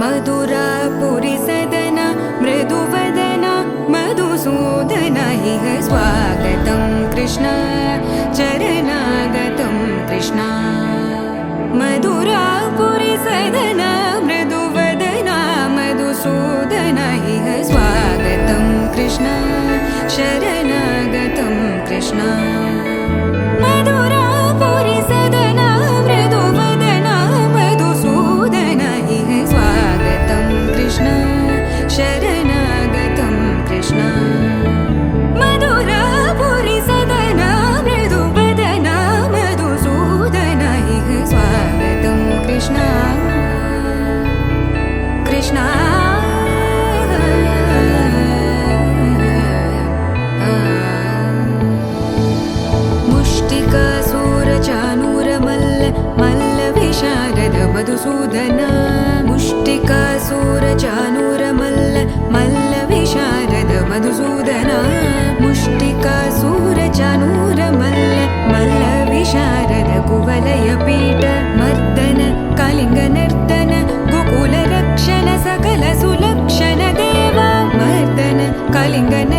मधुरा मृदुवदन मधुसूदन इह स्वागतं कृष्ण चरणागतं कृष्ण। मधुरापुरिसदन मृदुवदन मधुसूदन इह स्वागतं कृष्ण शरणागतं कृष्ण। லிங்க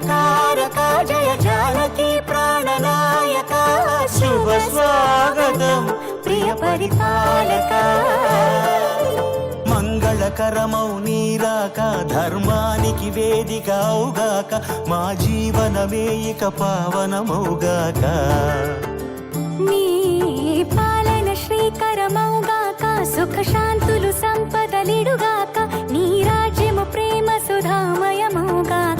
జగదానందకారక జయ జానకి ప్రాణనాయక. శుభ స్వాగతం ప్రియ పరిపాలక. మంగళకరమౌ నీరాక ధర్మానికి వేదిక అవుగాక మా జీవనమే ఇక పావనమౌగాక. నీ పాలన శ్రీకరమౌగాక సుఖ శాంతులు సంపదలిడుగాక. నీ రాజ్యము ప్రేమ సుధామయమౌగాక.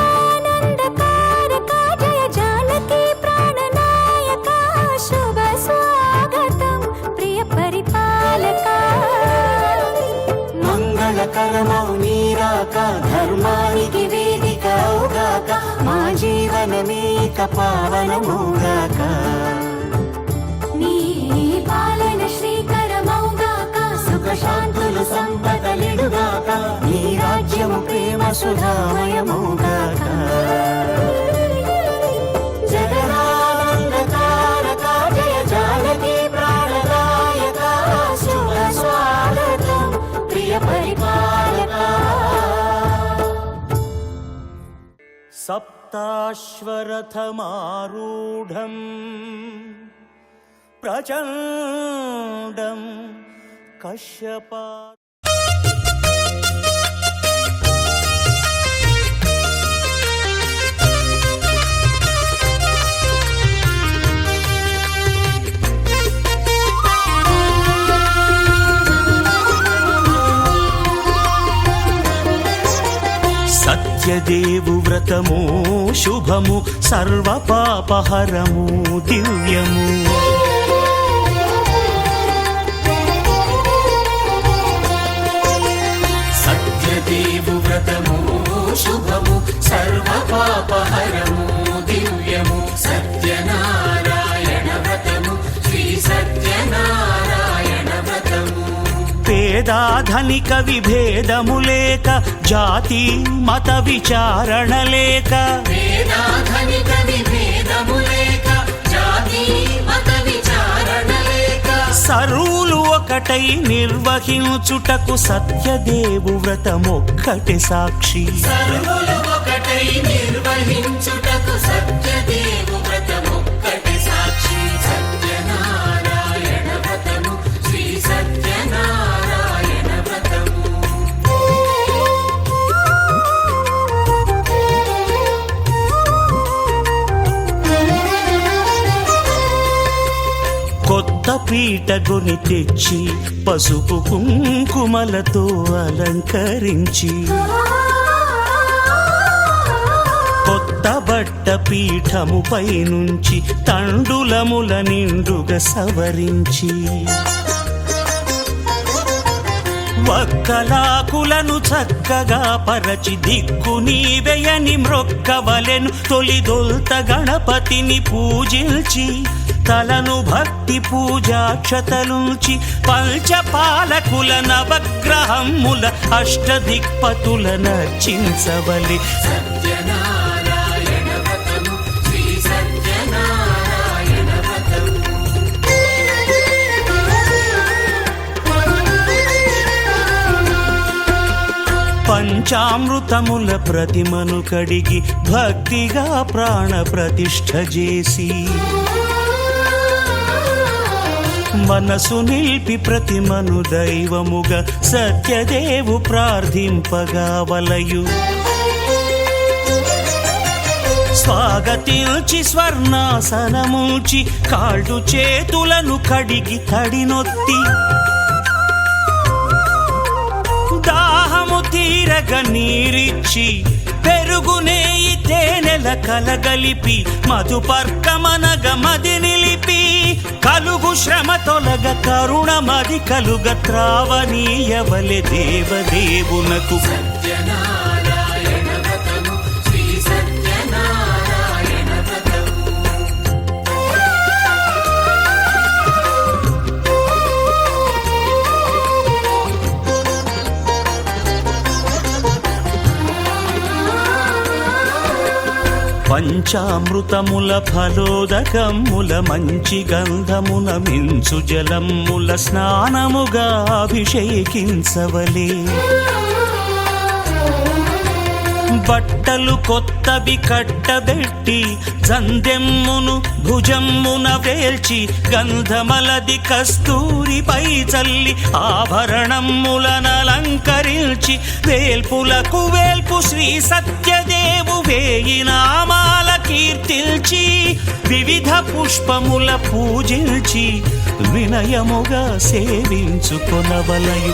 కరమౌ నీరాక ధర్మానికి వేదిక అవుగాక మా జీవనమే ఇక పావనమౌగాక నీ పాలన శ్రీకరమౌగాక సుఖ శాంతులు సంపదలిడుగాక నీ రాజ్యము ప్రేమ సుధామయమౌగాక సప్తాశ్వరథమారూఢం ప్రచండం కశ్యపా సత్యదేవు వ్రతము శుభము సర్వ పాపహరము దివ్యము. సత్యదేవు వ్రతము శుభము సర్వ పేదాధనిక విభేదము లేక జాతి మత విచారణ లేక. సరువులు ఒకటై నిర్వహించుటకు సత్యదేవు వ్రతమొక్కటి సాక్షి. సర్వులు ఒకటై నిర్వహించుటకు పీటగుని తెచ్చి పసుపు కుంకుమలతో అలంకరించి. కొత్త బట్ట పీఠముపై నుంచి తండులముల నిండుగా సవరించి. వక్కలాకులను చక్కగా పరచి దిక్కు నీవేయని మ్రొక్కవలెను తొలిదొల్త గణపతిని పూజించి. తలను భక్తి పూజాక్షతలుంచి పంచపాలకుల నవగ్రహముల అష్టదిక్పతుల నర్చించవలి. పంచామృతముల ప్రతిమను కడిగి భక్తిగా ప్రాణ ప్రతిష్ఠ చేసి మనసు నిలిపి ప్రతిమను దైవముగా సత్యదేవు ప్రార్థింపగా వలయు. స్వాగతించి స్వర్ణాసనముచి కాళ్ళు చేతులను కడిగి తడినొత్తి. దాహము తీరగ నీరిచ్చి పెరుగునే తేనెల కలగలిపి మధుపర్కమనగ మది నిలిపి కలుగు శ్రమ తొలగ కరుణమది కలుగ త్రావనీయవలె దేవదేవునకు. పంచామృతముల ఫలోదకముల మంచి గంధమున మించు జలముల స్నానముగా అభిషేకించవలే. బట్టలు కొత్తవి కట్టబెట్టి జందెమ్మును భుజమ్మున వేల్చి గంధమలది కస్తూరిపై చల్లి ఆభరణములనలంకరించి వేల్పులకు వేల్పు శ్రీ సత్యదేవు వేయి కీర్తిల్చి వివిధ పుష్పముల పూజించి వినయముగా సేవించుకొనవలయు.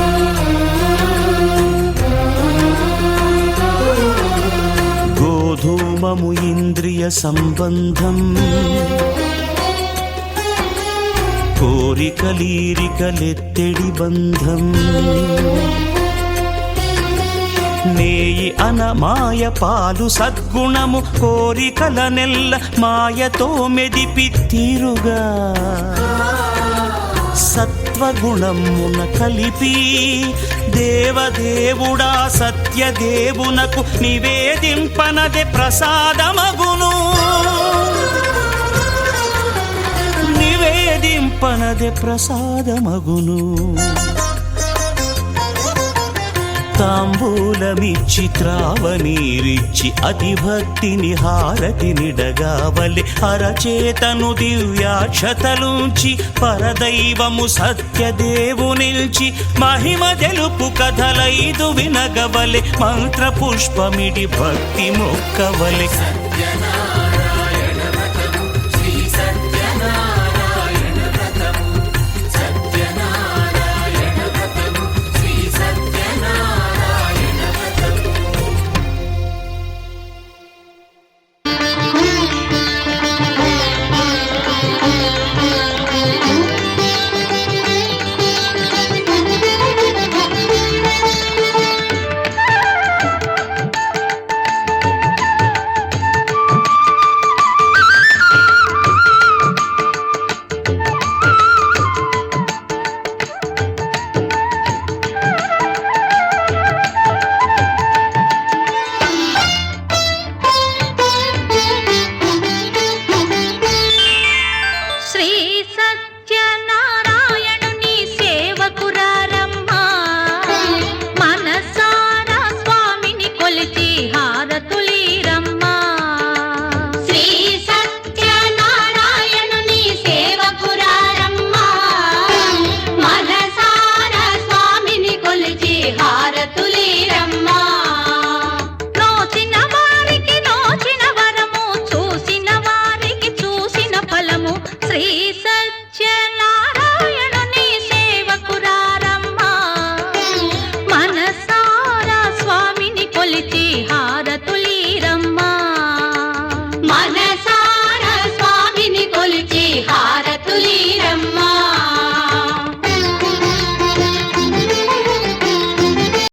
ధూమము ఇంద్రియ సంబంధం. కోరికలీరికలెత్తెడి బంధం. నేయి అనమాయ పాలు సద్గుణము కోరికల నెల్ల మాయతో మెదిపి తీరుగా సత్వగుణమున కలిపి దేవదేవుడా సత్యదేవునకు నివేదింపనది ప్రసాదమగును. నివేదింపనది ప్రసాదమగును. తాంబూలమిచ్చి త్రావనీరిచ్చి అతిభక్తిని హారతి నిడగావలి అరచేతను దివ్యాక్షతలుంచి పరదైవము సత్యదేవు నిల్చి మహిమ తెలుపు కథలైదు వినగవలె మంత్ర పుష్పమిడి భక్తి మొక్కవలె. సత్యనా